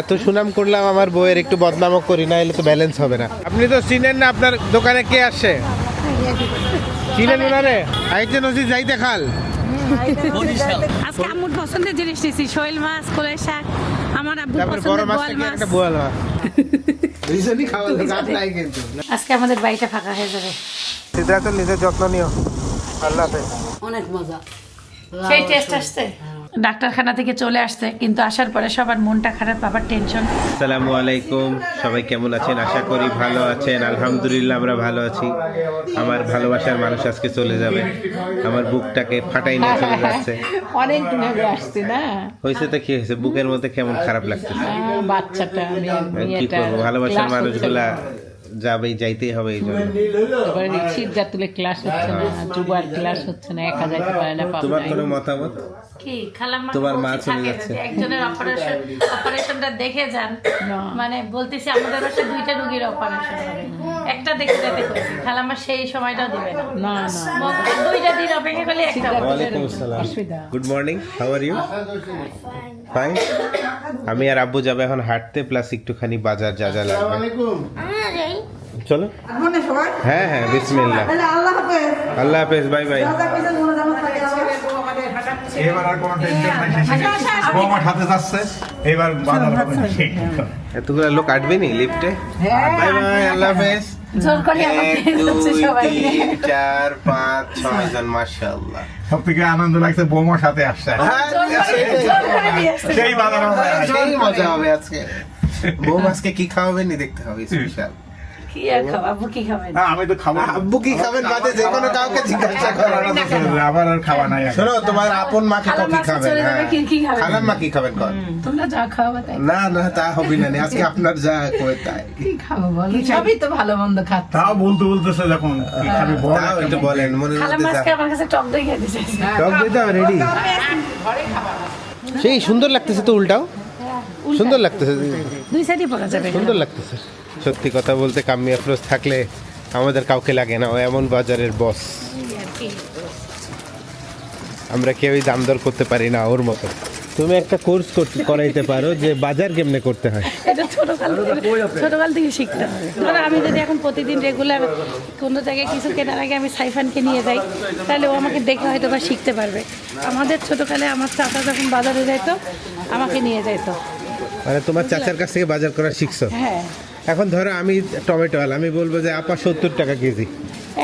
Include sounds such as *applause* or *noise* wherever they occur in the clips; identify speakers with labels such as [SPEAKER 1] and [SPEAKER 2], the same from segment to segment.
[SPEAKER 1] এত সুনাম করলাম আমার বইয়ের একটু বদনামও করি না এলে তো ব্যালেন্স হবে না। আপনি তো চিনেন না আপনার দোকানে কে আসে? চিনেন ওনারে? আরেকজন ওসি যাইতে খাল।
[SPEAKER 2] আজকে আম্মুর পছন্দের জিনিস নিয়েছি শৈল মাছ কোলাই শাক আমার
[SPEAKER 1] বড়
[SPEAKER 2] পছন্দের বোয়াল মাছ।
[SPEAKER 1] একটা বোয়াল মাছ? দুইজনই খাওয়া লাভ নাই কিন্তু।
[SPEAKER 2] আজকে আমাদের বাড়িটা ফাঁকা হয়ে যাবে।
[SPEAKER 1] সিদ্ধার্থ নিজের যত্ন নিও। আল্লাহ হাফেজ।
[SPEAKER 3] অনেক মজা।
[SPEAKER 2] সেই টেস্ট আসছে? ডাক্তারখানা থেকে চলে আসছে কিন্তু আসার পরে সবার মনটা খারাপ আবার টেনশন
[SPEAKER 1] আসসালামু আলাইকুম। সবাই কেমন আছেন? আশা করি ভালো আছেন। আলহামদুলিল্লাহ আমরা ভালো আছি। আমার ভালোবাসার মানুষ আজকে চলে যাবে। আমার বুকটাকে ফাটাই নিয়ে চলে যাচ্ছে। *laughs*
[SPEAKER 3] অনেক দিন আগে আসছে না?
[SPEAKER 1] হয়েছে তো কি হয়েছে? বুকের মধ্যে কেমন খারাপ লাগতেছে?
[SPEAKER 3] আহ, বাচ্চাটা মেয়ে-
[SPEAKER 1] কি করব? ভালোবাসার মানুষগুলা যাইতে যাইতেই হবে এই জন্য।
[SPEAKER 3] এবারে সিদ্ধার তুলে ক্লাস হচ্ছে না দুবার ক্লাস হচ্ছে না একা যাইতে পারে না পাবো
[SPEAKER 1] তোমার কোনো মতামত?
[SPEAKER 2] কি খালাম্মা
[SPEAKER 1] তোমার মা চলে যাচ্ছে।
[SPEAKER 2] একজনের অপারেশন অপারেশনটা দেখে যান মানে বলতেছি আমাদের বাসায় দুইটা রুগীর অপারেশন হবে। একটা দেখে যেতে কইছি খালাম্মা সেই সময়টাও দিবে না।
[SPEAKER 3] না না।
[SPEAKER 2] দুইটা দিন অপেক্ষা করলে একটা।
[SPEAKER 1] ওয়ালাইকুম আসসালাম। Good morning how are you fine আমি আর আব্বু যাবে এখন হাঁটতে প্লাস একটুখানি বাজার যা যা লাগবে। চলো। হ্যাঁ হ্যাঁ বিসমিল্লাহ। আল্লাহ হাফেজ। বাই বাই
[SPEAKER 4] এবার আর কোনো টেনশন নাই শেষে বৌমার হাতে যাচ্ছে এবার বাজার হবে।
[SPEAKER 1] এতগুলো লোক আটবে নি লিফটে? বাই বাই আল্লাহ হাফেজ।
[SPEAKER 4] সব থেকে আনন্দ লাগছে বৌমার সাথে আসছে। সেই হবে।
[SPEAKER 1] সেই মজা হবে আজকে। কি খাওয়াবেন দেখতে হবে স্পেশাল।
[SPEAKER 2] কি আর খাব? আব্বু কি খাবেন?
[SPEAKER 4] না, আমি তো খাব
[SPEAKER 1] আব্বু কি খাবেন? বাদে যে কোনো কাউকে জিজ্ঞাসা করার
[SPEAKER 4] আবার আর খাওয়া নাই
[SPEAKER 1] শোনো তোমার আপন মাকে কি খাবেন
[SPEAKER 2] চলে যাবে,
[SPEAKER 1] হ্যাঁ।
[SPEAKER 2] কি কি খাবেন?
[SPEAKER 1] খালাম্মা কি খাবেন কর
[SPEAKER 3] তোমরা যা খাওয়াবে তাই।
[SPEAKER 1] না না তা হবে না আজকে আপনার যা কই তাই।
[SPEAKER 3] কি খাব বলো? সবই তো ভালো মন্দ খাচ্ছে।
[SPEAKER 4] তাও বলতে বলতেছে যখন কি খাবি বল।
[SPEAKER 1] একটু বলেন মনের
[SPEAKER 2] খালাম্মা আজকে আমার কাছে টক দই খেতে চাইছে।
[SPEAKER 1] টক দিতে হবে রেডি সেই সুন্দর লাগতেছে তো উল্টাও। সুন্দর লাগতেছে।
[SPEAKER 2] দুই সাইডে পড়া যাবে।
[SPEAKER 1] সুন্দর লাগতেছে। সত্যি কথা বলতে কাম্মি আফরোজ থাকলে আমাদের কাউকে লাগে না ও এমন বাজারের বস আমরা কেউই দাম দর করতে পারি না ওর মতো। তুমি একটা কোর্স করতে করাইতে পারো যে বাজার কেমনে করতে হয়।
[SPEAKER 2] এটা ছোটকাল থেকে- ছোটকাল থেকে শিখতে হবে ধরো আমি যদি এখন প্রতিদিন রেগুলার কোনো জায়গায় কিছু কেনার আগে আমি সাইফানকে নিয়ে যাই তাহলে ও আমাকে দেখে হয়তো বা শিখতে পারবে। আমাদের ছোটকালে আমার চাচা যখন বাজারে যাইতো আমাকে নিয়ে যাইতো।
[SPEAKER 1] মানে তোমার চাচার কাছ থেকে বাজার করা শিখছো?
[SPEAKER 2] হ্যাঁ।
[SPEAKER 1] এখন ধরো আমি টমেটো আল আমি বলব যে আপা সত্তর টাকা কেজি।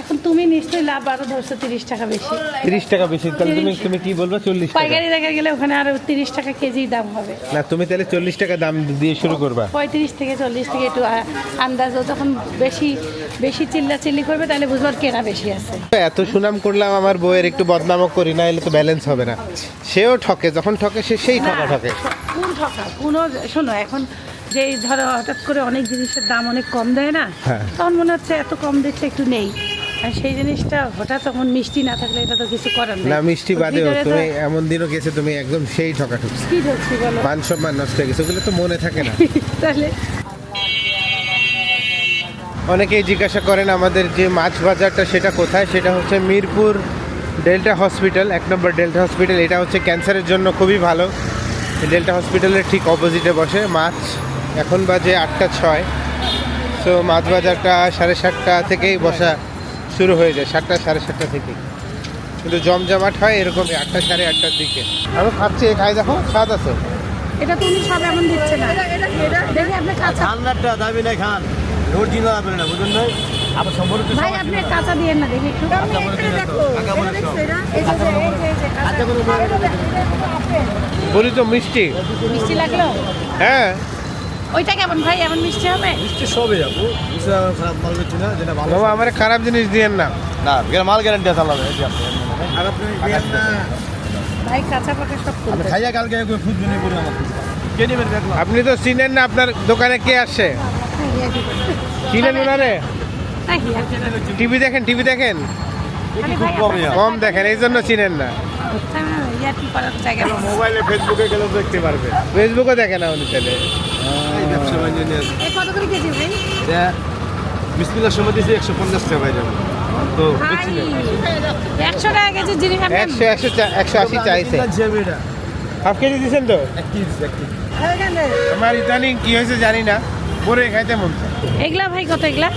[SPEAKER 2] এখন তুমি নিশ্চয়ই লাভ আরও ধরছো তিরিশ টাকা বেশি।
[SPEAKER 1] তিরিশ টাকা বেশি তাহলে তুমি তুমি কি বলব? চল্লিশ টাকা।
[SPEAKER 2] পাইকারি দেখা গেলে ওখানে আরও তিরিশ টাকা কেজি দাম হবে।
[SPEAKER 1] না তুমি তাহলে চল্লিশ টাকা দাম দিয়ে শুরু করবা।
[SPEAKER 2] পঁয়ত্রিশ থেকে চল্লিশ থেকে একটু আন্দাজ যখন বেশি বেশি চিল্লা চিল্লি করবে তাহলে বুঝবার কেনা বেশি আছে।
[SPEAKER 1] এত সুনাম করলাম আমার বইয়ের একটু বদনামও করি না এলে তো ব্যালেন্স হবে না। সেও ঠকে যখন ঠকে সে সেই ঠকা ঠকে।
[SPEAKER 2] কোন ঠকা? কোন শোনো এখন যে এই ধরো হঠাৎ করে অনেক জিনিসের দাম অনেক কম দেয় না
[SPEAKER 1] হ্যাঁ।
[SPEAKER 2] তখন মনে হচ্ছে এত কম দিচ্ছে একটু নেই। আর সেই জিনিসটা হঠাৎ তখন মিষ্টি না থাকলে এটা তো কিছু করার
[SPEAKER 1] না মিষ্টি বাদেও তুমি এমন দিনও গেছে তুমি একদম সেই ঠকা ঠকছো।
[SPEAKER 2] কি ঢুকছি বলো?
[SPEAKER 1] মান সম্মান নষ্ট হয়ে গেছে ওগুলো তো মনে থাকে না। *laughs*
[SPEAKER 2] তাহলে
[SPEAKER 1] অনেকেই জিজ্ঞাসা করেন আমাদের যে মাছ বাজারটা সেটা কোথায়? সেটা হচ্ছে মিরপুর ডেল্টা হসপিটাল এক নম্বর ডেল্টা হসপিটাল। এটা হচ্ছে ক্যান্সারের জন্য খুবই ভালো। ডেল্টা হসপিটালের ঠিক অপোজিটে বসে মাছ। এখন বাজে আটটা ছয়। সো মাছ বাজারটা সাড়ে সাতটা থেকেই বসা শুরু হয়ে যায় সাতটা সাড়ে সাতটা থেকে কিন্তু জমজমাট হয় এরকমই আটটা সাড়ে আটটার দিকে। আমি খাচ্ছি খাই দেখো স্বাদ আছে।
[SPEAKER 2] এটা সব এমন দিচ্ছে না। দেখি আপনি কাঁচা
[SPEAKER 5] ঠান্ডাটা দাবি নাই খান অরিজিনাল আপনি না বুঝলেন না আবার সম্পর্ক
[SPEAKER 2] ভাই আপনি কাঁচা দিয়ে না দেখি একটু।
[SPEAKER 1] বলি তো মিষ্টি।
[SPEAKER 2] মিষ্টি লাগল?
[SPEAKER 1] হ্যাঁ।
[SPEAKER 2] ওইটা কেমন ভাই? এমন মিষ্টি হবে?
[SPEAKER 5] মিষ্টি সবই আপু খারাপ মাল বেচছি না যেটা ভালো
[SPEAKER 1] বাবা আমার খারাপ জিনিস দিয়েন না।
[SPEAKER 5] না এখানে মাল গ্যারান্টি আছে এই যে আপনি
[SPEAKER 1] আর আপনি দিয়েন না।
[SPEAKER 2] ভাই কাঁচা পাকা সব
[SPEAKER 5] আমি খাইয়া কালকে একটু ফুড বিনি করে আমার কে নেবেন দেখলাম
[SPEAKER 1] আপনি তো চিনেন না আপনার দোকানে কে আসে। চিনেন ওনারে?
[SPEAKER 2] জন্য
[SPEAKER 1] টিভি দেখেন টিভি দেখেন? কম দেখেন এই জন্য চিনেন না।
[SPEAKER 2] নেই।
[SPEAKER 1] মোবাইলে ফেসবুকে গেলে দেখতে পারবে। ফেসবুকে দেখে না উনি তাহলে।
[SPEAKER 2] কত করে কেজি ভাই
[SPEAKER 5] এটা বিসমিল্লার সময় দিয়েছি একশো পঞ্চাশ টাকা পাই যাবেন তো
[SPEAKER 2] একশো টাকা কেজি জিনিস
[SPEAKER 1] একশো একশো একশো আশি চাইছে। হাফ কেজি দিচ্ছেন তো?
[SPEAKER 5] এক কেজি এক কেজি।
[SPEAKER 1] আমার ইদানিং কি হয়েছে জানি না পরে খাইতে মন
[SPEAKER 2] এগুলা ভাই কত এগুলা?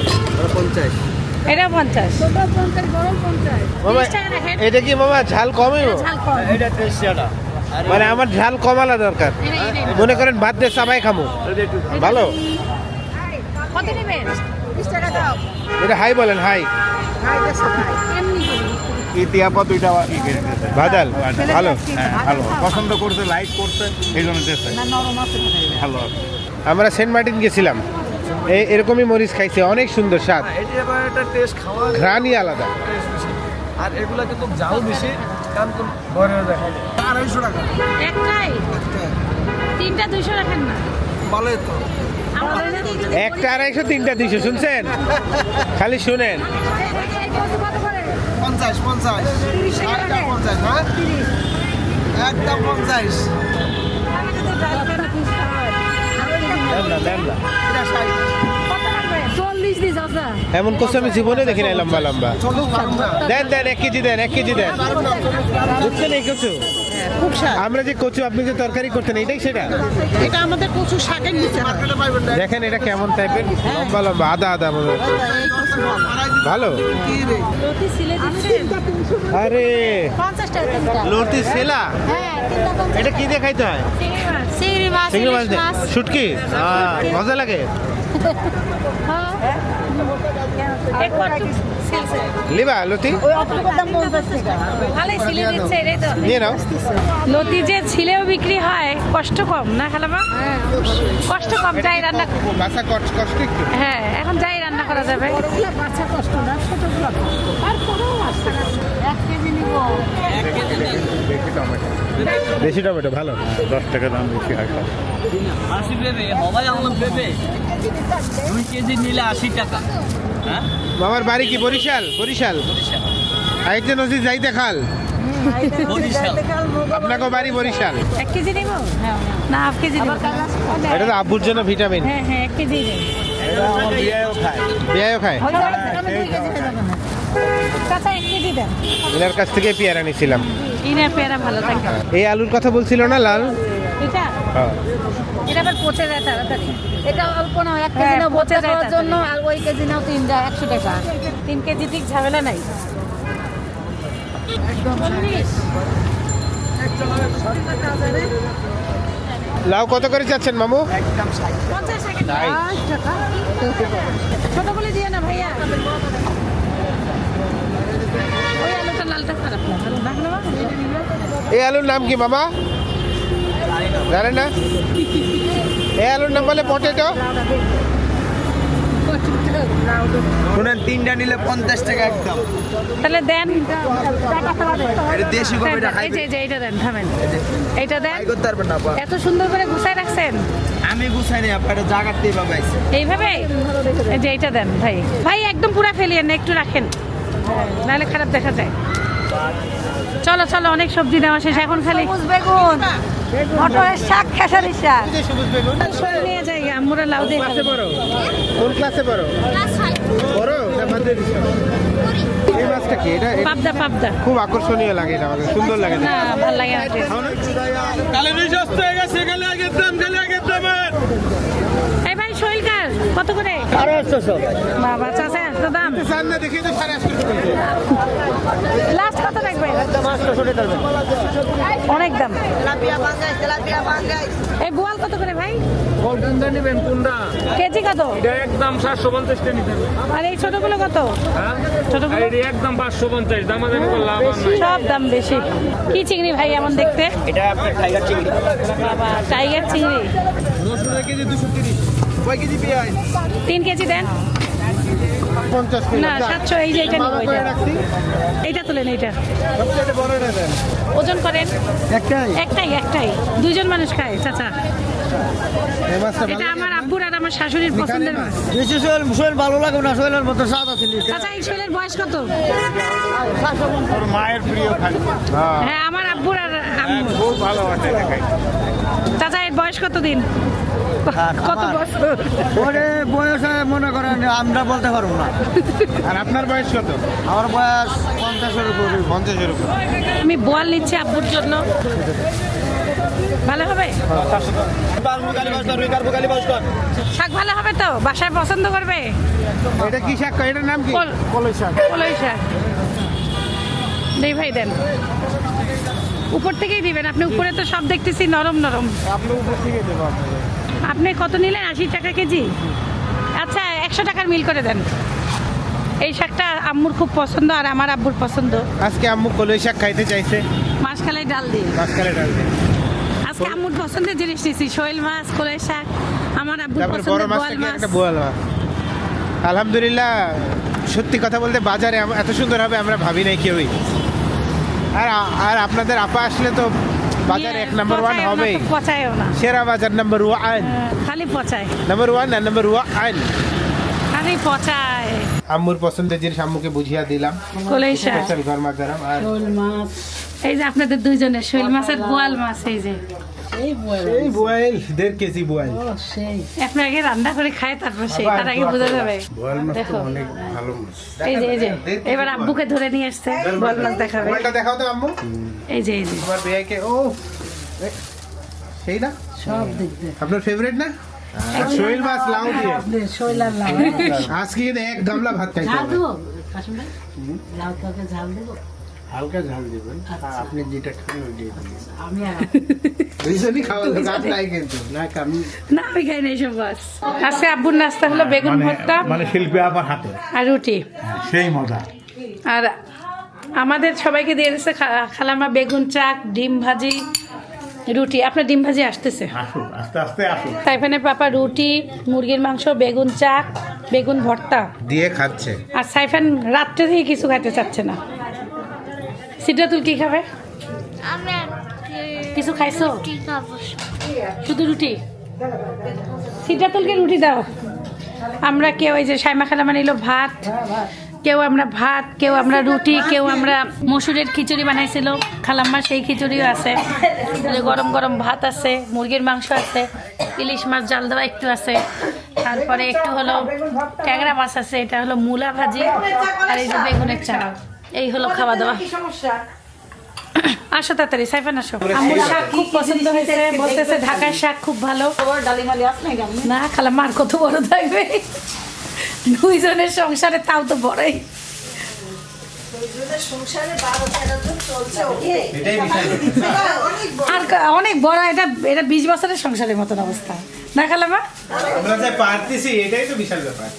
[SPEAKER 5] পঞ্চাশ।
[SPEAKER 2] এটা পঞ্চাশ।
[SPEAKER 1] এটা কি মামা ঝাল কমই
[SPEAKER 2] ঝাল কম।
[SPEAKER 5] এটা ত্রিশ টাকা
[SPEAKER 1] মানে আমার ঝাল কমালা দরকার। মনে করেন ভাত দিয়ে চাবাই খামো। ভালো? এটা হাই বলেন হাই।
[SPEAKER 4] ইতিহাপা দুইটা
[SPEAKER 1] ভালো।
[SPEAKER 4] হ্যাঁ ভালো। পছন্দ করছে লাইক করছে এই জন্য ভালো
[SPEAKER 1] আমরা সেন্ট মার্টিন গেছিলাম। এই এরকমই মরিচ খাইছে অনেক সুন্দর স্বাদ।
[SPEAKER 5] খাওয়া
[SPEAKER 1] ঘ্রাণই আলাদা।
[SPEAKER 5] আর এগুলা কিন্তু জাল বেশি। কারণ তো বড় হয়ে যায় আড়াইশো টাকা।
[SPEAKER 2] একটাই? তিনটা দুইশো রাখেন না।
[SPEAKER 5] তো।
[SPEAKER 1] একটা আড়াইশো তিনটা দুইশো শুনছেন? খালি শুনেন।
[SPEAKER 5] পঞ্চাশ পঞ্চাশ। একদম পঞ্চাশ হ্যাঁ? একদম পঞ্চাশ। এটা ষাট।
[SPEAKER 2] চল্লিশ দিস আচ্ছা
[SPEAKER 1] এমন কষ্ট আমি জীবনে দেখি নাই লম্বা লম্বা। দেন দেন এক কেজি দেন এক কেজি দেন। বুঝছেন এই কচু? আমরা যে কচু আপনি যে তরকারি করতেন এটাই সেটা।
[SPEAKER 6] এটা আমাদের কচু শাকের নিচে
[SPEAKER 1] দেখেন এটা কেমন টাইপের লম্বা লম্বা আদা আদা মনে।
[SPEAKER 6] ভালো।
[SPEAKER 1] আরে! লতি সেলা
[SPEAKER 2] হ্যাঁ
[SPEAKER 1] এটা কি দিয়ে খাইতে হয়?
[SPEAKER 2] চিংড়ি মাছ
[SPEAKER 1] শুটকি? মজা লাগে।
[SPEAKER 2] হ্যাঁ
[SPEAKER 1] লিবা লতি? নিয়ে নাও।
[SPEAKER 2] লতি যে ছিলেও বিক্রি হয় কষ্ট কম না খালামা? কষ্ট কম যাই রান্না
[SPEAKER 1] বাসা কষ্ট কষ্ট একটু।
[SPEAKER 2] হ্যাঁ এখন যাই রান্না করা যাবে।
[SPEAKER 1] দেশি টমেটো ভালো।
[SPEAKER 4] দশ টাকা দাম বেশি হয়
[SPEAKER 7] আশি হবাই আনলাম দুই কেজি নিলে আশি টাকা। হ্যাঁ?
[SPEAKER 1] মামার বাড়ি কি বরিশাল? বরিশাল? আইতে নজি যাইতে খাল?
[SPEAKER 7] বরিশাল।
[SPEAKER 1] আপনাকে বাড়ি বরিশাল?
[SPEAKER 2] এক কেজি নিব? না হাফ কেজি নিব।
[SPEAKER 1] এটা তো আব্বুর জন্য ভিটামিন।
[SPEAKER 2] হ্যাঁ হ্যাঁ এক কেজি
[SPEAKER 1] খায়।
[SPEAKER 2] চাচা এক কেজি দেন।
[SPEAKER 1] এনার কাছ থেকে পেয়ারা নিছিলাম।
[SPEAKER 2] ইনার পেয়ারা ভালো থাকে
[SPEAKER 1] এই আলুর কথা বলছিল না লাল?
[SPEAKER 2] এটা?
[SPEAKER 1] হ্যাঁ।
[SPEAKER 2] এটা আবার পচে যায় তাড়াতাড়ি।
[SPEAKER 6] এটা অল্প না এক
[SPEAKER 2] হ্যাঁ,
[SPEAKER 6] কেজি নাও
[SPEAKER 2] পচে
[SPEAKER 6] খাওয়ার জন্য আর ওই কেজি নাও তিনটা একশো টাকা।
[SPEAKER 2] তিন কেজি ঠিক ঝামেলা নাই।
[SPEAKER 1] লাউ কত করে চাচ্ছেন মামু?
[SPEAKER 2] পঞ্চাশ টাকা।
[SPEAKER 1] তাই।
[SPEAKER 2] ছোটগুলি দিয়ে না ভাইয়া ওই আলুটা লালটা খারাপ না ভালো না হলো এটা নিবে
[SPEAKER 1] এই আলুর নাম কি মামা জানেন না? এই আলুর নাম বলে পটেটো
[SPEAKER 5] শুনেন তিনটা নিলে পঞ্চাশ টাকা একদম।
[SPEAKER 2] তাহলে দেন।
[SPEAKER 5] দেশি
[SPEAKER 2] যে দেন থামেন। এইটা দেন।
[SPEAKER 5] করতে পারবেন না
[SPEAKER 2] এত সুন্দর করে গুছাই রাখছেন?
[SPEAKER 5] আমি গুছাই নি আপা এটা জাগার দিয়ে পাবাইছে
[SPEAKER 2] এইভাবে? এই যে এইটা দেন ভাই। ভাই একদম পুরা ফেলিয়েন না একটু রাখেন। নাহলে খারাপ দেখা যায়। চলো চলো অনেক সবজি নেওয়া শেষ। এখন খালি
[SPEAKER 6] বেগুন মটরের শাক খেসারি শাক।
[SPEAKER 1] সবুজ
[SPEAKER 2] নিয়ে যাই আমরা লাউ দিয়ে
[SPEAKER 1] ক্লাসে
[SPEAKER 2] খাব।
[SPEAKER 1] পড়ো? কোন ক্লাসে পড়ো? পড়ো? না বাদ দিয়ে দিছো? এই মাছটা কি? এটা এটা
[SPEAKER 2] পাবদা পাবদা।
[SPEAKER 1] খুব আকর্ষণীয় লাগে এটা আমাদের। সুন্দর লাগে
[SPEAKER 2] না ভালো লাগে কত করে? বাবা চাচা এত দাম? লাস্ট কত রাখবে অনেক দাম। এই গোয়াল কত করে ভাই?
[SPEAKER 8] কোনটা নেবেন কোনটা?
[SPEAKER 2] কেজি কত?
[SPEAKER 8] একদম সাতশো পঞ্চাশ টাকা নিতে
[SPEAKER 2] আর এই ছোটগুলো কত?
[SPEAKER 8] হ্যাঁ?
[SPEAKER 2] ছোটগুলো?
[SPEAKER 8] একদম পাঁচশো পঞ্চাশ দামাদামি করলে আমার নাই।
[SPEAKER 2] সব দাম বেশি। কি চিংড়ি ভাই এমন দেখতে?
[SPEAKER 7] এটা আপনার টাইগার চিংড়ি।
[SPEAKER 2] বাবা টাইগার চিংড়ি।
[SPEAKER 5] রসুন কেজি দুশো তিরিশ।
[SPEAKER 2] তিন কেজি দেন। না সাতশো এই যে এটা নিবো এইটা তুলেন এইটা। ওজন করেন।
[SPEAKER 5] একটাই?
[SPEAKER 2] একটাই একটাই। দুইজন মানুষ খায় চাচা। এটা আমার আব্বুর আর আমার শাশুড়ির পছন্দের মাছ।
[SPEAKER 5] বেশি ভালো লাগবে না? সোহেলের মতো স্বাদ আছে
[SPEAKER 2] চাচা এই শৈলের বয়স কত?
[SPEAKER 4] মায়ের প্রিয়
[SPEAKER 1] হ্যাঁ।
[SPEAKER 2] হ্যাঁ আমার আব্বুর আর
[SPEAKER 4] খুব ভালোবাসে
[SPEAKER 2] চাচা এর বয়স কত দিন কত বছর?
[SPEAKER 5] ওরে বয়সে মনে করেন আমরা বলতে পারব না।
[SPEAKER 1] আর আপনার বয়স কত?
[SPEAKER 5] আমার বয়স পঞ্চাশের উপরে
[SPEAKER 1] পঞ্চাশের উপর।
[SPEAKER 2] আমি বল নিচ্ছি আব্বুর জন্য। ভালো হবে? শাক ভালো হবে তো? বাসায় পছন্দ করবে?
[SPEAKER 1] এটা কি শাক? এটার নাম কি?
[SPEAKER 2] কল- কলই শাক। দেই ভাই দেন। উপর থেকেই দিবেন। আপনি উপরে তো সব দেখতেছি নরম নরম। আপনি কত নিলেন? আশি টাকা কেজি? আচ্ছা একশো টাকার মিল করে দেন। এই শাকটা আম্মুর খুব পছন্দ আর আমার আব্বুর পছন্দ।
[SPEAKER 1] আজকে আম্মু কলই শাক খাইতে চাইছে।
[SPEAKER 2] মাছখালাই ডাল দিয়ে।
[SPEAKER 1] মাঝখানে ডাল দিয়ে।
[SPEAKER 2] আজকে আম্মুর পছন্দের জিনিস নিয়েছি শৈল মাছ কলই শাক আমার আব্বুর
[SPEAKER 1] মাছটা
[SPEAKER 2] বোয়াল মাছ
[SPEAKER 1] একটা বোয়াল মাছ। আলহামদুলিল্লাহ সত্যি কথা বলতে বাজারে এত সুন্দর হবে আমরা ভাবি নাই কেউই। আর আর আপনাদের আপা আসলে তো বাজারে এক নাম্বার ওয়ান
[SPEAKER 2] হবে না পচায়ও না।
[SPEAKER 1] সেরা বাজার নাম্বার ওয়ান
[SPEAKER 2] হ্যাঁ, খালি পচায়।
[SPEAKER 1] নাম্বার ওয়ান আর নাম্বার ওয়ান
[SPEAKER 2] খালি পচায়।
[SPEAKER 1] আম্মুর পছন্দের জিনিস আম্মুকে বুঝিয়া দিলাম।
[SPEAKER 2] কলাই
[SPEAKER 1] স্পেশাল গরমা গরম আর
[SPEAKER 2] এই যে আপনাদের দুইজনের শৈল মাছ আর বোয়াল মাছ এই যে।
[SPEAKER 1] এই বয়েল। দেড় কেজি বয়েল।
[SPEAKER 2] আপনি আগে রান্না করে খায় তারপর সেই তার আগে বোঝা যাবে। দেখো।
[SPEAKER 1] ভালো মাছ।
[SPEAKER 2] এই যে এই যে এবার আব্বুকে ধরে নিয়ে আসছে বোয়াল মাছ দেখাবে।
[SPEAKER 1] বয়েলটা দেখাও তো আম্মু।
[SPEAKER 2] এই যে এই যে।
[SPEAKER 1] তোমার বেয়াকে ও সেই না? সব দেখবে আপনার ফেভারিট না? শৈল মাছ লাউ দিয়ে। আজকে এক গামলা ভাত খাইতে হবে। হালকা ঝাল দিবেন। আপনি যেটা খান ওই দিয়ে দুইজনই খাওয়া লোক নাই কিন্তু না আমি
[SPEAKER 2] না আমি খাই না এইসব মাছ আজকে আব্বুর নাস্তা হলো বেগুন ভর্তা
[SPEAKER 4] মানে শিল্পী আমার হাতে।
[SPEAKER 2] আর রুটি।
[SPEAKER 4] সেই মজা।
[SPEAKER 2] আর আমাদের সবাইকে দিয়ে দিচ্ছে খা- খালামা বেগুন চাক ডিম ভাজি রুটি। আপনার ডিম ভাজি আসতেছে?
[SPEAKER 4] আস্তে আস্তে আসুক।
[SPEAKER 2] সাইফানের পাপা রুটি মুরগির মাংস বেগুন চাক বেগুন ভর্তা।
[SPEAKER 1] দিয়ে খাচ্ছে।
[SPEAKER 2] আর সাইফান রাত্রে থেকে কিছু খাইতে চাচ্ছে না। সিদ্ধাতুল কি খাবে? কিছু খাইছো? শুধু রুটি? সিদ্ধাতুলকে রুটি দাও। আমরা কেউ এই যে সাইমা খালামা নিল ভাত কেউ আমরা ভাত কেউ আমরা রুটি কেউ আমরা মসুরের খিচুড়ি বানাইছিল। খালাম্মা সেই খিচুড়িও আছে। গরম গরম ভাত আছে মুরগির মাংস আছে ইলিশ মাছ জাল দেওয়া একটু আছে। তারপরে একটু হলো ট্যাংরা মাছ আছে এটা হলো মূলা ভাজি আর এই যে বেগুনের চাল এই হলো খাওয়া দাওয়া আসো তাড়াতাড়ি সাইফান আসো। আমার শাক খুব পছন্দ হয়েছে বলতেছে ঢাকার শাক খুব ভালো। না খালাম্মা আর কত বড় থাকবে? দুইজনের সংসারে তাও তো বড়ই।
[SPEAKER 1] এটাই *laughs*
[SPEAKER 2] আর অনেক বড় এটা এটা বিশ বছরের সংসারের মতন অবস্থা। না খালাম্মা
[SPEAKER 1] আমরা যে পারতেছি এটাই তো বিশাল ব্যাপার।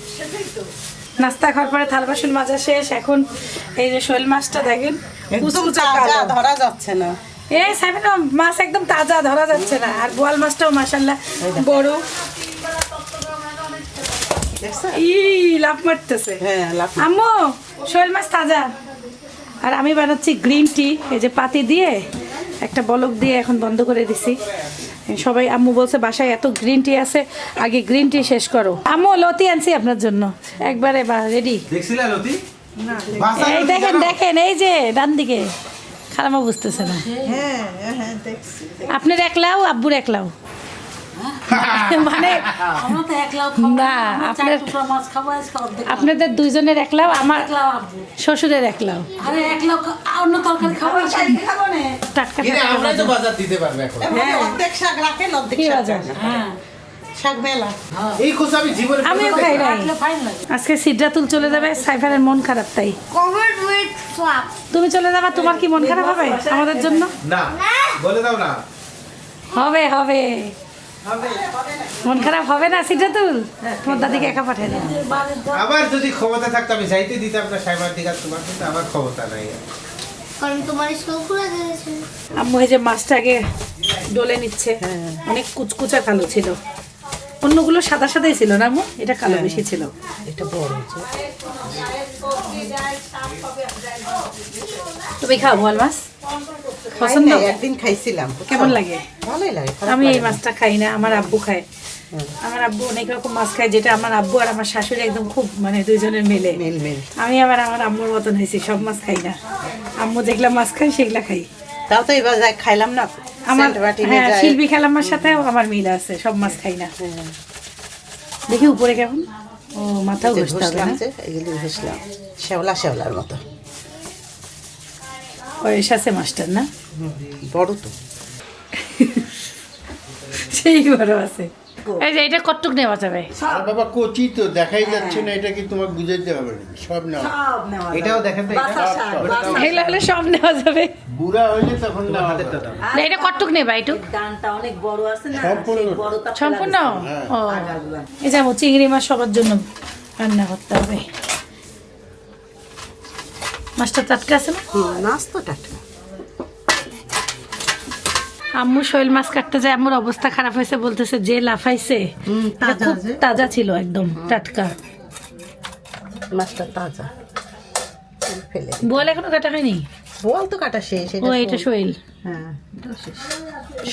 [SPEAKER 2] নাস্তা খাওয়ার পরে থাল বাসন মাজা শেষ। এখন এই যে শোল মাছটা দেখেন।
[SPEAKER 6] ধরা যাচ্ছে না।
[SPEAKER 2] এই সাইফেন মাছ একদম তাজা ধরা যাচ্ছে না। আর বোয়াল মাছটাও মাসাল্লাহ বড়। ই লাভ মারতেছে।
[SPEAKER 6] হ্যাঁ লাভ
[SPEAKER 2] আম্মু শোল মাছ তাজা। আর আমি বানাচ্ছি গ্রিন টি এই যে পাতি দিয়ে একটা বলক দিয়ে এখন বন্ধ করে দিছি। সবাই আম্মু বলছে বাসায় এত গ্রিন টি আছে আগে গ্রিন টি শেষ করো। আম্মু লতি আনছি আপনার জন্য। একবারে বা রেডি
[SPEAKER 1] দেখছিলা লতি?
[SPEAKER 2] এই দেখেন দেখেন এই যে ডান দিকে। খালামা বুঝতেছে না। আপনার একলাও আব্বুর একলাও? *laughs* মানে না আপনার আপনাদের দুইজনের একলাও আমার শ্বশুরের একলাও। টাটকা
[SPEAKER 1] আমরা তো বাজার। দিতে পারবে এখন।
[SPEAKER 6] অর্ধেক শাক রাখেন অর্ধেক শাক
[SPEAKER 2] বাজার?
[SPEAKER 6] রাখেন। শাক মেলা।
[SPEAKER 1] এই খোঁজ আমি জীবনে
[SPEAKER 2] আমিও খাই নাই। আজকে সিদ্ধাতুল চলে যাবে সাইফারের মন খারাপ তাই। তুমি চলে যাবা তোমার কি মন খারাপ হবে আমাদের জন্য?
[SPEAKER 1] না বলে দাও না।
[SPEAKER 2] হবে হবে। মন খারাপ হবে না সিদ্ধাতুল? তোমার দাদিকে একা পাঠিয়ে দেবো
[SPEAKER 1] আবার যদি ক্ষমতা থাকতো আমি যাইতে দিতাম না সাইবার দিকে তোমার কিন্তু আমার ক্ষমতা নাই।
[SPEAKER 9] কারণ তোমার স্কুল খুলে দিয়েছে
[SPEAKER 2] আম্মু এই যে মাছটাকে ডলে নিচ্ছে অনেক কুচকুচা কালো ছিল। অন্যগুলো সাদা সাদাই ছিল না আম্মু? এটা কালো বেশি ছিল।
[SPEAKER 6] এটা বড়
[SPEAKER 2] তুমি খাও বল মাছ? পছন্দ?
[SPEAKER 6] একদিন খাইছিলাম।
[SPEAKER 2] কেমন লাগে?
[SPEAKER 6] ভালোই লাগে
[SPEAKER 2] আমি এই মাছটা খাই না আমার আব্বু খায়। আমার আব্বু অনেক রকম মাছ খায় যেটা আমার আব্বু আর আমার শাশুড়ি একদম খুব মানে দুইজনের মেলে।
[SPEAKER 6] মেল মেল।
[SPEAKER 2] আমি আবার আমার আম্মুর মতন হয়েছি সব মাছ খাই না। আম্মু যেগুলা মাছ খাই সেগুলা খাই।
[SPEAKER 6] তাও তো এবার যাই খাইলাম না।
[SPEAKER 2] আমার হ্যাঁ শিল্পী খেলামার সাথেও আমার মিল আছে সব মাছ খাই না। দেখি উপরে কেমন? ও মাথাও ঘষতে হবে না?
[SPEAKER 6] এগুলি ঘষলাম। শেওলা শেওলার মতো।
[SPEAKER 2] এসে আছে মাস্টার না?
[SPEAKER 6] বড় তো।
[SPEAKER 2] সেই বড় আছে। এই যে এটা কটুক নেওয়া যাবে।
[SPEAKER 1] বাবা কচি তো দেখাই যাচ্ছে না এটা কি তোমাকে বুঝাইতে হবে সব
[SPEAKER 6] নেওয়া
[SPEAKER 1] এটাও দেখেন তো এটা
[SPEAKER 2] হলে সব নেওয়া যাবে।
[SPEAKER 1] বুড়া হইলে তখন না হাতেরটা
[SPEAKER 2] না, এটা কটুক নেবা একটু।
[SPEAKER 6] ডানটা অনেক বড় আছে না
[SPEAKER 1] সম্পূর্ণ।
[SPEAKER 6] বড়টা
[SPEAKER 2] সম্পূর্ণ? ও। এই যাব চিংড়ি মাছ সবার জন্য রান্না করতে হবে। মাছটা টাটকা আছে না?
[SPEAKER 6] মাছ তো টাটকা।
[SPEAKER 2] আম্মু শৈল মাছ কাটতে যায় আম্মুর অবস্থা খারাপ হয়েছে বলতেছে যে লাফাইছে। খুব তাজা ছিল একদম টাটকা।
[SPEAKER 6] মাছটা তাজা। ফেলে
[SPEAKER 2] বোয়াল এখনও কাটা হয়নি?
[SPEAKER 6] বল তো কাটা শেষ
[SPEAKER 2] ও এটা শৈল।
[SPEAKER 6] হ্যাঁ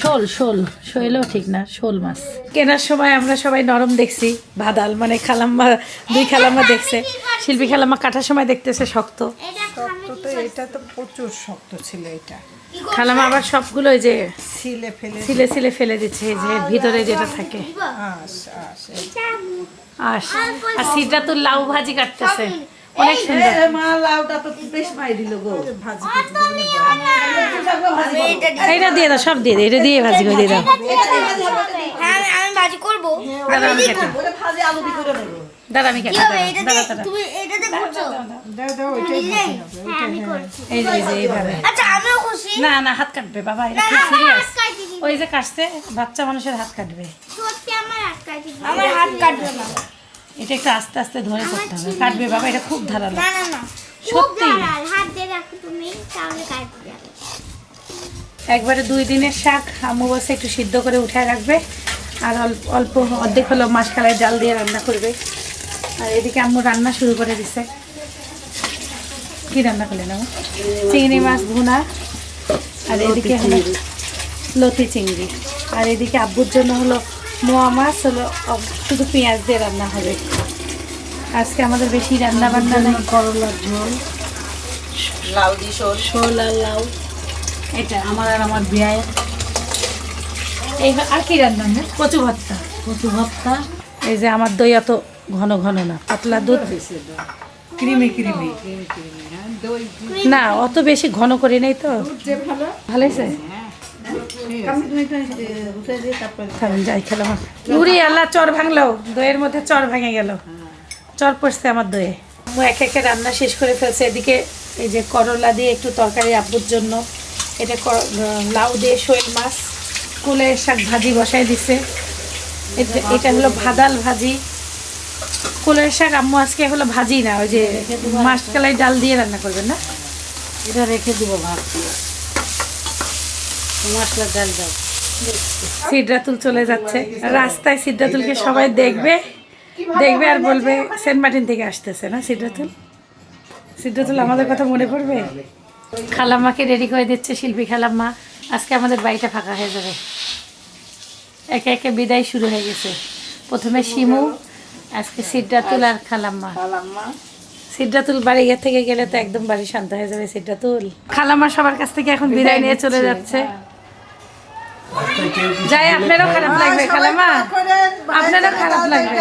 [SPEAKER 2] শোল শোল শৈলও ঠিক না শোল মাছ। কেনার সময় আমরা সবাই নরম দেখছি ভাদাল মানে খালাম্মা দুই খালাম্মা দেখছে শিল্পী খালাম্মা কাটার সময় দেখতেছে শক্ত।
[SPEAKER 6] তো এটা তো প্রচুর শক্ত ছিল এটা।
[SPEAKER 2] খালাম্মা আবার সবগুলো যে
[SPEAKER 6] ছিলে ফেলে
[SPEAKER 2] সিলে সিলে ফেলে দিচ্ছে যে ভিতরে যেটা থাকে।
[SPEAKER 6] আস
[SPEAKER 2] আর সিটা তো লাউ ভাজি কাটতেছে। অনেক সুন্দর।
[SPEAKER 6] মা লাউটা তো বেশ মাই দিল গো।
[SPEAKER 2] এটা দিয়ে দাও সব দিয়ে দে এটা দিয়ে ভাজি করে দিয়ে দাও
[SPEAKER 9] হ্যাঁ আমি ভাজি করব।
[SPEAKER 2] দাদা আমি কাটি
[SPEAKER 6] ভাজি আলু দিয়ে করে দেবো
[SPEAKER 2] দাদা আমি কাটি দাদা,
[SPEAKER 9] এটাতে
[SPEAKER 2] দাদা দাদা।
[SPEAKER 9] তুমি এটাতে করছ?
[SPEAKER 6] দাও দাও ওইটাই
[SPEAKER 9] আমি করছি
[SPEAKER 2] এই যে এইভাবে
[SPEAKER 9] আচ্ছা আমিও খুশি।
[SPEAKER 2] না না হাত কাটবে বাবা এটা খুব সিরিয়াস। ওই যে কাটছে বাচ্চা মানুষের হাত কাটবে।
[SPEAKER 9] সত্যি আমার হাত কাটি আমার হাত কাটবে না।
[SPEAKER 2] এটা একটু আস্তে আস্তে ধরে করতে হবে। কাটবে বাবা এটা খুব ধারালো।
[SPEAKER 9] না না না খুব
[SPEAKER 2] সত্যি? একবারে দুই দিনের শাক আম্মু বসে একটু সিদ্ধ করে উঠায় রাখবে। আর অল্প অল্প অর্ধেক হলো মাসকালাই জাল দিয়ে রান্না করবে। আর এদিকে আম্মু রান্না শুরু করে দিছে। কি রান্না করলেন আম্মু? চিংড়ি মাছ ভুনা। আর এদিকে হলো লতি চিংড়ি। আর এদিকে আব্বুর জন্য হলো মোয়া মাছ হলো শুধু পেঁয়াজ দিয়ে রান্না হবে। আজকে আমাদের বেশি রান্না বান্না নেই। করলার ঝোল।
[SPEAKER 6] লাউ দিয়ে শোল
[SPEAKER 2] শোল আর লাউ। এটা। আমার আর আমার বিয়ে এই আর কি রান্না না কচু ভর্তা। কচু ভর্তা। এই যে আমার দই অত ঘন ঘন না পাতলা দুধ।
[SPEAKER 6] Creamy creamy.
[SPEAKER 2] না অত বেশি ঘন করি নাই তো। ভালো। খেলাম উড়ি আল্লাহ চর ভাঙলো, দইয়ের মধ্যে চর ভেঙে গেল। চর পড়ছে আমার দইয়ে। এক একে রান্না শেষ করে ফেলছে। এদিকে এই যে করলা দিয়ে একটু তরকারি আব্বুর জন্য। এটা লাউ দিয়ে শোল মাছ কুলের শাক ভাজি বসাই দিছে। এটা হলো ভাদাল ভাজি। কুলের শাক আম্মু আজকে হলো ভাজি না, ওই যে মাসকালাই ডাল দিয়ে রান্না করবেন না?
[SPEAKER 6] এটা রেখে দিব ভাত। দিয়ে মশলা ডাল দাও।
[SPEAKER 2] সিদ্ধাতুল চলে যাচ্ছে। রাস্তায় সবাই দেখবে দেখবে আর বলবে সেন্ট মার্টিন থেকে আসতেছে না সিদ্ধাতুল সিদ্ধাতুল আমাদের কথা মনে পড়বে? খালাম্মাকে রেডি করে দিচ্ছে শিল্পী খালাম্মা। আজকে আমাদের বাড়িটা ফাঁকা হয়ে যাবে। একে একে বিদায় শুরু হয়ে গেছে। প্রথমে শিমু আজকে সিদ্ধাতুল আর খালাম্মা। সিদ্ধাতুল বাড়ি থেকে গেলে তো একদম বাড়ি শান্ত হয়ে যাবে সিদ্ধাতুল খালাম্মা সবার কাছ থেকে এখন বিদায় নিয়ে চলে যাচ্ছে। যাই আপনারও খারাপ লাগবে খালামা আপনারও খারাপ লাগবে।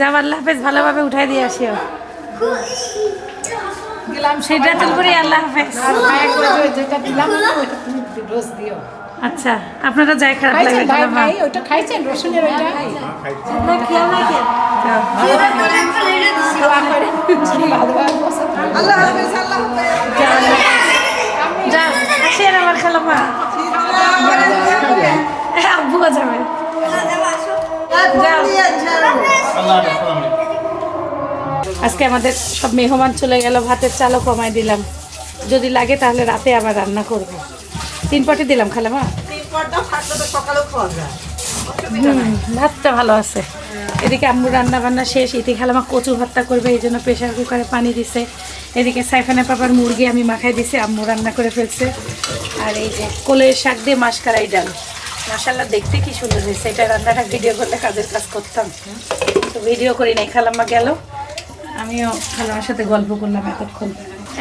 [SPEAKER 2] যাও আল্লাহ হাফেজ ভালোভাবে উঠাই দিয়ে আসিও। গেলাম সেটা আল্লাহ হাফেজ।
[SPEAKER 3] যেটা দিলাম ওইটা তুমি রোজ দিও।
[SPEAKER 2] আচ্ছা আপনারা যাই খারাপ লাগবে খালামা
[SPEAKER 3] ওইটা খাইছেন? রসুনের ওইটা?
[SPEAKER 2] যাও। যাও আসেন আমার খালামা আব্বুও যাবে আজকে আমাদের সব মেহমান চলে গেল ভাতের চালও কমাই দিলাম। যদি লাগে তাহলে রাতে আবার রান্না করব। তিন পটে দিলাম খালামা। ভাতটা ভালো আছে। এদিকে আম্মু রান্না বান্না শেষ ইতি খালামা কচু ভর্তা করবে এই জন্য প্রেশার কুকারে পানি দিছে। এদিকে সাইফানা পাপার মুরগি আমি মাখাই দিছে আম্মু রান্না করে ফেলছে। আর এই যে কোলের শাক দিয়ে মাসকারাই ডাল। মশাল্লা দেখতে কি সুন্দর হয়েছে। এটা রান্নাটা ভিডিও করলে কাজের কাজ করতাম। তো ভিডিও করি নাই খালাম্মা গেল। আমিও খালামার সাথে গল্প করলাম এতক্ষণ।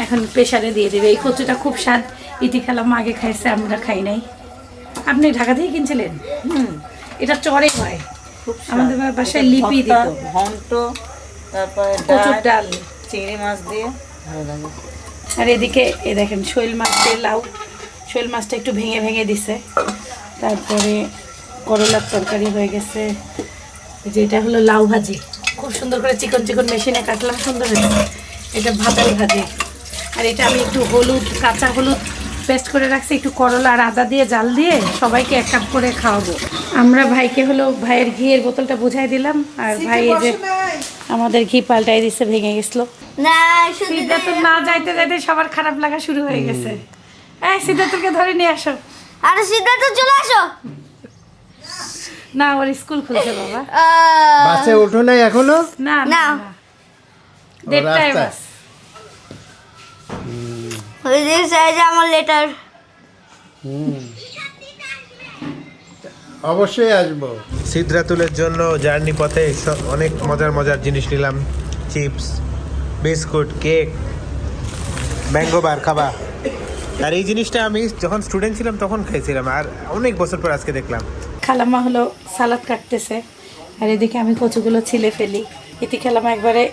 [SPEAKER 2] এখন প্রেশারে দিয়ে দেবে। এই কচুটা খুব স্বাদ। ইতি খালাম্মা আগে খাইছে আমরা খাই নাই। আপনি ঢাকা থেকে কিনছিলেন? হুম। এটা চরে হয়। আমাদের বাসায় লিপি দিত।
[SPEAKER 6] ঘন্ট তারপরে
[SPEAKER 2] কচুর ডাল।
[SPEAKER 6] চিংড়ি মাছ দিয়ে।
[SPEAKER 2] আর এদিকে এ দেখেন শৈল মাছ দিয়ে লাউ শোল মাছটা একটু ভেঙে ভেঙে দিছে। তারপরে করলার তরকারি হয়ে গেছে। যেটা হলো লাউ ভাজি। খুব সুন্দর করে চিকন চিকন মেশিনে কাটলাম সুন্দর হয়েছে। এটা ভাতাল ভাজি। আর এটা আমি একটু হলুদ কাঁচা হলুদ পেস্ট করে রাখছি একটু করলা আর আদা দিয়ে জাল দিয়ে সবাইকে এক কাপ করে খাওয়াবো। আমরা ভাইকে হলো ভাইয়ের ঘিয়ের বোতলটা বুঝাই দিলাম আর ভাই এই যে আমাদের ঘি পাল্টাই দিছে ভেঙে গেছিল।
[SPEAKER 9] না
[SPEAKER 2] সিদ্ধার্থ না যাইতে যাইতে সবার খারাপ লাগা শুরু হয়ে গেছে। এই সিদ্ধার্থকে ধরে নিয়ে আসো।
[SPEAKER 9] আরে সিদ্ধার্থ চলে আসো।
[SPEAKER 2] না ওর স্কুল খুলছে বাবা।
[SPEAKER 9] আহ,
[SPEAKER 1] বাসে ওঠো নাই এখনও?
[SPEAKER 2] না
[SPEAKER 9] না।
[SPEAKER 2] দেড়টায়? বাস।
[SPEAKER 9] ওই যে সাইজে আমার লেটার
[SPEAKER 1] অবশ্যই আসব। সিদ্ধাতুলের জন্য জার্নি পথে সব অনেক মজার মজার জিনিস নিলাম। Chips biscuit cake mango bar খাবা। আর এই জিনিসটা আমি যখন স্টুডেন্ট ছিলাম তখন খাইছিলাম। আর অনেক বছর পর আজকে দেখলাম।
[SPEAKER 2] খালাম্মা হলো সালাদ কাটতেছে। আর এদিকে আমি কচুগুলো ছিলে ফেলি। ইতি খালাম্মা একবারে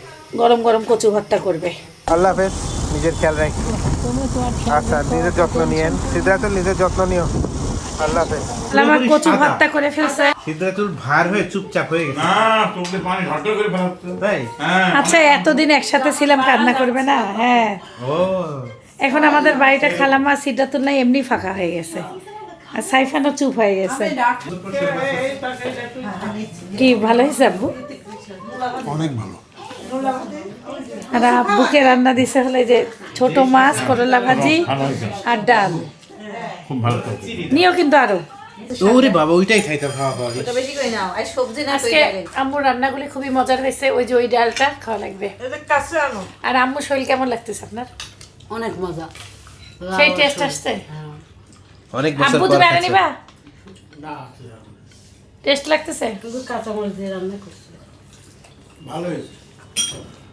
[SPEAKER 2] গরম গরম কচু ভর্তা করবে।
[SPEAKER 1] আল্লাহ হাফেজ নিজের খেয়াল রাখ। আচ্ছা নিজের যত্ন নিয়েন। সিদ্ধাতুল নিজের যত্ন নিও। আল্লাহ
[SPEAKER 2] কচু ভর্তা করে ফেলছে।
[SPEAKER 1] সিদ্ধাতুল ভার হয়ে চুপচাপ হয়ে গেছে।
[SPEAKER 4] না তোকে পানি ঝটকা করে ফেলাচ্ছে
[SPEAKER 1] তাই?
[SPEAKER 4] হ্যাঁ।
[SPEAKER 2] আচ্ছা এতদিন একসাথে ছিলাম কান্না করবে না? হ্যাঁ।
[SPEAKER 1] ও।
[SPEAKER 2] এখন আমাদের বাড়িটা খালাম্মা সিদ্ধাতুল নাই এমনি ফাঁকা হয়ে গেছে। আর সাইফানও চুপ হয়ে গেছে। কি ভালো হয়েছে আব্বু?
[SPEAKER 4] অনেক ভালো।
[SPEAKER 2] আর আব্বুকে রান্না দিছে হলে যে ছোট মাছ করলা ভাজি আর ডাল।
[SPEAKER 4] খুব ভালো
[SPEAKER 2] নিও কিন্তু আরও।
[SPEAKER 1] ওরে বাবা ওইটাই খাইতাম খাওয়া খাওয়া।
[SPEAKER 2] আজকে আম্মুর রান্নাগুলি খুবই মজার হয়েছে ওই যে ওই ডালটা খাওয়া লাগবে। আর আম্মু শরীর কেমন লাগতেছে আপনার?
[SPEAKER 3] অনেক মজা।
[SPEAKER 2] সেই টেস্ট আসছে?
[SPEAKER 1] অনেক বছর পর
[SPEAKER 2] তুমি আরে। নিবা? টেস্ট লাগতেছে?
[SPEAKER 3] শুধু কাঁচামরিচ দিয়ে রান্না করছি।
[SPEAKER 4] ভালো হয়েছে।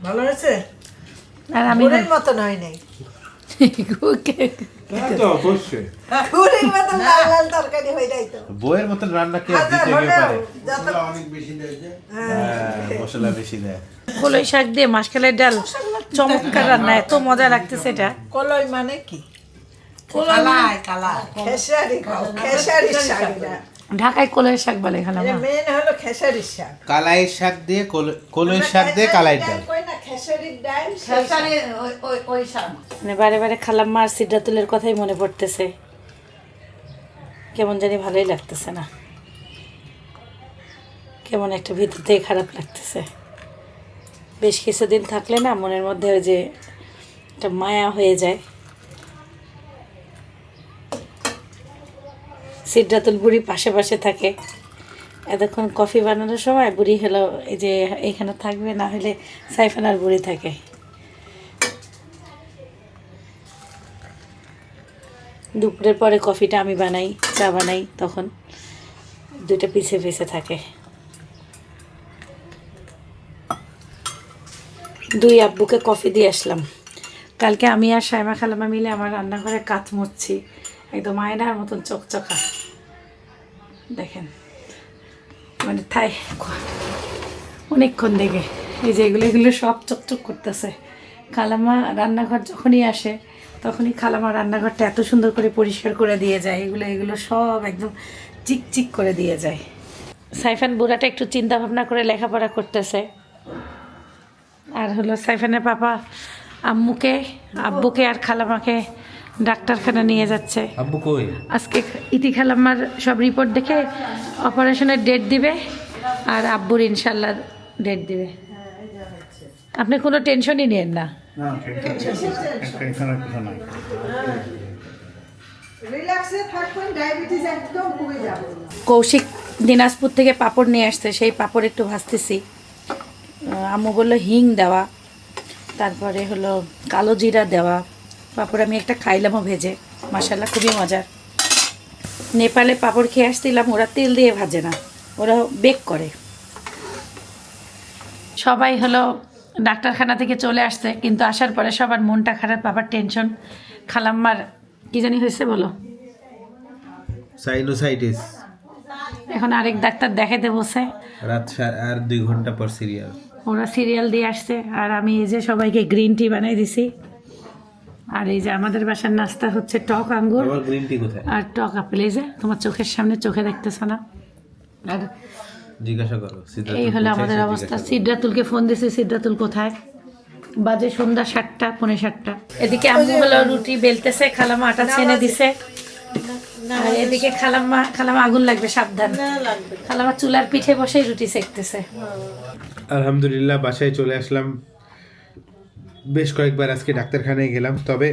[SPEAKER 6] ভালো হয়েছে?
[SPEAKER 2] আর আমি
[SPEAKER 6] মতন হয় নাই।
[SPEAKER 1] বইয়ের মতন রান্না কে দিতে পারে হ্যাঁ, মশলা বেশি দেয়
[SPEAKER 2] কলই শাক দিয়ে মাসকালের ডাল চমৎকার রান্না এত মজা লাগতেছে এটা
[SPEAKER 6] কলই মানে কি কালাই খেসারি খাও খেসারি শাক
[SPEAKER 2] ঢাকায় কলই শাক বলে খালাম
[SPEAKER 6] মেন হলো খেসারি শাক।
[SPEAKER 1] কালাই শাক দিয়ে কল- কলই শাক দিয়ে কালাই ডাল
[SPEAKER 6] কই না? খেসারির ডাল খেসারি
[SPEAKER 3] ওই শাক।
[SPEAKER 2] মানে বারে বারে খালাম্মা আর সিদ্ধাতুলের কথাই মনে পড়তেছে। কেমন জানি ভালোই লাগতেছে না। কেমন একটা ভিতর থেকে খারাপ লাগতেছে। বেশ কিছুদিন থাকলে না মনের মধ্যে ওই যে একটা মায়া হয়ে যায়। সিদ্ধাতুল বুড়ি পাশে পাশে থাকে। এতক্ষণ কফি বানানোর সময় বুড়ি হলো এই যে এখানে থাকবে, না হলে সাইফানার বুড়ি থাকে। দুপুরের পরে কফিটা আমি বানাই, চা বানাই তখন। দুইটা পিছে পিছে থাকে। দুই আব্বুকে কফি দিয়ে আসলাম। কালকে আমি আর সাইমা খালামা মিলে আমার রান্নাঘরে কাত মুচ্ছি। একদম আয়নার মতন চকচকা। দেখেন। মানে থাই অনেকক্ষণ দেখে। এই যে এগুলো এগুলো সব চকচক করতেছে। খালামা রান্নাঘর যখনই আসে, তখনই খালামা রান্নাঘরটা এত সুন্দর করে পরিষ্কার করে দিয়ে যায়। এগুলো এগুলো সব একদম চিকচিক করে দিয়ে যায়। সাইফান বুড়াটা একটু চিন্তা ভাবনা করে লেখাপড়া করতেছে। আর হলো সাইফানের পাপা আম্মুকে, আব্বুকে আর খালামাকে ডাক্তারখানা নিয়ে যাচ্ছে।
[SPEAKER 1] আব্বু কই?
[SPEAKER 2] আজকে ইতি খালাম্মার সব রিপোর্ট দেখে অপারেশনের ডেট দিবে আর আব্বুর ইনশাল্লাহ ডেট দিবে। আপনি কোনো টেনশনই নেন না।
[SPEAKER 4] না টেনশনের কিছু নাই।
[SPEAKER 6] রিল্যাক্সে থাকবেন ডায়াবেটিস একদম কমে যাবে।
[SPEAKER 2] কৌশিক দিনাজপুর থেকে পাপড় নিয়ে আসছে সেই পাপড় একটু ভাজতেছি। আম্মু বলল হিং দেওয়া তারপরে হলো কালো জিরা দেওয়া পাপড় আমি একটা খাইলামও ভেজে। মাসাল্লাহ খুবই মজার। নেপালে পাঁপড় খেয়ে আসছিলাম ওরা তেল দিয়ে ভাজে না ওরা বেক করে। সবাই হলো ডাক্তারখানা থেকে চলে আসছে কিন্তু আসার পরে সবার মনটা খারাপ বাবার টেনশন। খালাম্মার কি জানি হয়েছে বলো?
[SPEAKER 1] সাইনোসাইটিস।
[SPEAKER 2] এখন আরেক ডাক্তার দেখাতে বসে
[SPEAKER 1] রাত আর দুই ঘণ্টা পর সিরিয়াল
[SPEAKER 2] ওরা সিরিয়াল দিয়ে আসছে আর আমি এই যে সবাইকে গ্রিন টি বানাই দিছি। আর এই যে আমাদের বাসার নাস্তা হচ্ছে টক আঙ্গুর। আর টক আপেল এই যে তোমার চোখের সামনে চোখে দেখতেছো না? আর
[SPEAKER 1] জিজ্ঞাসা করো
[SPEAKER 2] এই হলো
[SPEAKER 1] কোথায়
[SPEAKER 2] আমাদের অবস্থা। সিদ্ধাতুলকে ফোন দিছে সিদ্ধাতুল কোথায়? বাজে সন্ধ্যা সাতটা পৌনে সাতটা। এদিকে আম্মু হলো রুটি বেলতেছে খালামা আটা ছেনে দিছে। আর এদিকে খালাম্মা খালামা আগুন লাগবে সাবধান। খালামা চুলার পিঠে বসে রুটি সেকতেছে।
[SPEAKER 1] আলহামদুলিল্লাহ বাসায় চলে আসলাম। বেশ কয়েকবার আজকে ডাক্তারখানায় গেলাম, তবে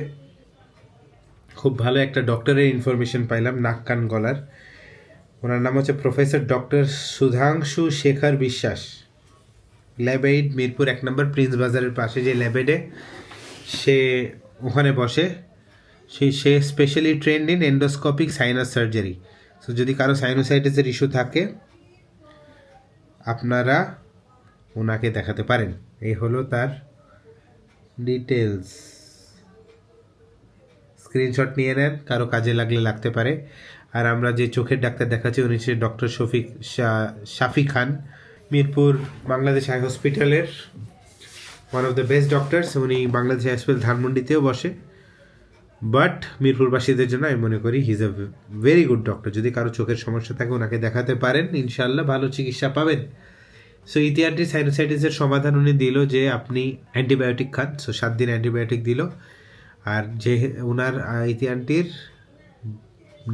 [SPEAKER 1] খুব ভালো একটা ডক্টরের ইনফরমেশন পাইলাম, নাক, কান, গলার। ওনার নাম হচ্ছে প্রফেসর ডক্টর সুধাংশু শেখর বিশ্বাস। ল্যাবেইড মিরপুর এক নম্বর প্রিন্স বাজারের পাশে যে ল্যাবেডে সে ওখানে বসে। সেই সে specially trained in endoscopic sinus surgery so যদি কারও সাইনোসাইটিসের ইস্যু থাকে, আপনারা ওনাকে দেখাতে পারেন। এই হলো তার ডিটেলস স্ক্রিনশট নিয়ে নেন, কারও কাজে লাগলে লাগতে পারে। আর আমরা যে চোখের ডাক্তার দেখাচ্ছি, উনি হচ্ছে ডক্টর শফিক শাফি খান, মিরপুর বাংলাদেশ আই হসপিটালের one of the best doctors উনি বাংলাদেশ আই হসপিটাল ধানমন্ডিতেও বসে। বাট মিরপুরবাসীদের জন্য আমি মনে করি his a very good doctor যদি কারও চোখের সমস্যা থাকে ওনাকে দেখাতে পারেন ইনশাল্লাহ ভালো চিকিৎসা পাবেন। সো ইতিহানটি সাইনোসাইটিসের সমাধান উনি দিল যে আপনি অ্যান্টিবায়োটিক খান। সো সাত দিন অ্যান্টিবায়োটিক দিল। আর যে ওনার ইতিহানটির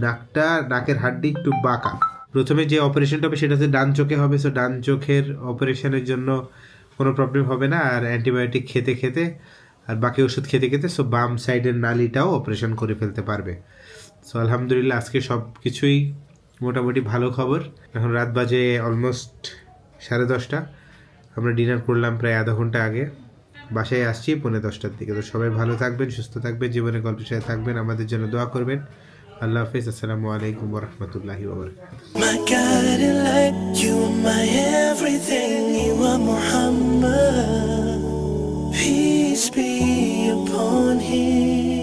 [SPEAKER 1] নাকটা, নাকের হাড্ডি একটু বাঁকা। প্রথমে যে অপারেশনটা হবে সেটা হচ্ছে ডান চোখে হবে। সো ডান চোখের অপারেশনের জন্য কোনো প্রবলেম হবে না। আর অ্যান্টিবায়োটিক খেতে খেতে আর বাকি ওষুধ খেতে খেতে সো বাম সাইডের নালিটাও অপারেশন করে ফেলতে পারবে। সো আলহামদুলিল্লাহ, আজকে সব কিছুই মোটামুটি ভালো খবর। এখন রাত বাজে অলমোস্ট সাড়ে দশটা। আমরা ডিনার করলাম প্রায় আধা ঘণ্টা আগে। বাসায় আসছি পৌনে দশটার দিকে। তো সবাই ভালো থাকবেন সুস্থ থাকবেন জীবনে গল্পের সাথে থাকবেন। আমাদের জন্য দোয়া করবেন। আল্লাহ হাফিজ। আসসালামু আলাইকুম রহমতুল্লাহি
[SPEAKER 10] My guiding light, you are my everything, you are Muhammad. Peace be upon him.